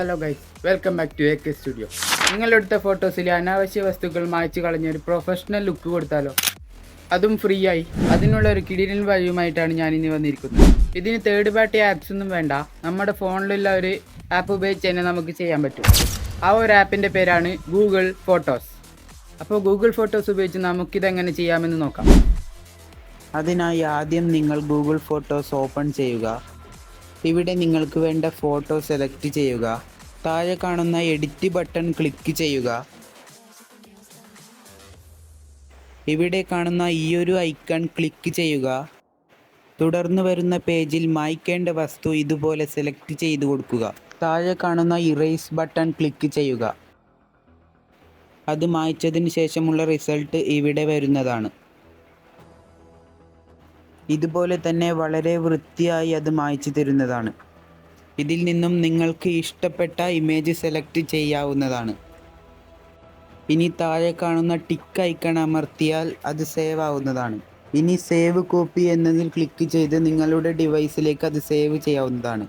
Hello guys welcome back to A K studio. നിങ്ങളെടുത്ത ഫോട്ടോസിൽ അനാവശ്യ വസ്തുക്കൾ മായ്ച്ചു കളഞ്ഞ ഒരു പ്രൊഫഷണൽ ലുക്ക് കൊടുത്താലോ? അതും ഫ്രീ ആയി അതിനുള്ള ഒരു കിടിലൻ വഴിയുമായിട്ടാണ് ഞാൻ ഇനി വന്നിരിക്കുന്നത്. ഇതിന് തേർഡ് പാർട്ടി ആപ്സ് ഒന്നും വേണ്ട. നമ്മുടെ ഫോണിലുള്ള ഒരു ആപ്പ് ഉപയോഗിച്ച് തന്നെ നമുക്ക് ചെയ്യാൻ പറ്റും. ആ ഒരു ആപ്പിന്റെ പേരാണ് ഗൂഗിൾ ഫോട്ടോസ് അപ്പോൾ ഗൂഗിൾ ഫോട്ടോസ് ഉപയോഗിച്ച് നമുക്കിതെങ്ങനെ ചെയ്യാമെന്ന് നോക്കാം. അതിനായി ആദ്യം നിങ്ങൾ ഗൂഗിൾ ഫോട്ടോസ് ഓപ്പൺ ചെയ്യുക. ഇവിടെ നിങ്ങൾക്ക് വേണ്ട ഫോട്ടോ സെലക്ട് ചെയ്യുക. താഴെ കാണുന്ന എഡിറ്റ് ബട്ടൺ ക്ലിക്ക് ചെയ്യുക. ഇവിടെ കാണുന്ന ഈയൊരു ഐക്കൺ ക്ലിക്ക് ചെയ്യുക. തുടർന്ന് വരുന്ന പേജിൽ മായ്ക്കേണ്ട വസ്തു ഇതുപോലെ സെലക്ട് ചെയ്ത് കൊടുക്കുക. താഴെ കാണുന്ന ഇറേസ് ബട്ടൺ ക്ലിക്ക് ചെയ്യുക. അത് മായ്ച്ചതിന് ശേഷമുള്ള റിസൾട്ട് ഇവിടെ വരുന്നതാണ്. ഇതുപോലെ തന്നെ വളരെ വൃത്തിയായി അത് മായ്ച്ചു തരുന്നതാണ്. ഇതിൽ നിന്നും നിങ്ങൾക്ക് ഇഷ്ടപ്പെട്ട ഇമേജ് സെലക്ട് ചെയ്യാവുന്നതാണ്. ഇനി താഴെ കാണുന്ന ടിക്ക് ഐക്കൺ അമർത്തിയാൽ അത് സേവ് ആവുന്നതാണ്. ഇനി സേവ് കോപ്പി എന്നതിൽ ക്ലിക്ക് ചെയ്ത് നിങ്ങളുടെ ഡിവൈസിലേക്ക് അത് സേവ് ചെയ്യാവുന്നതാണ്.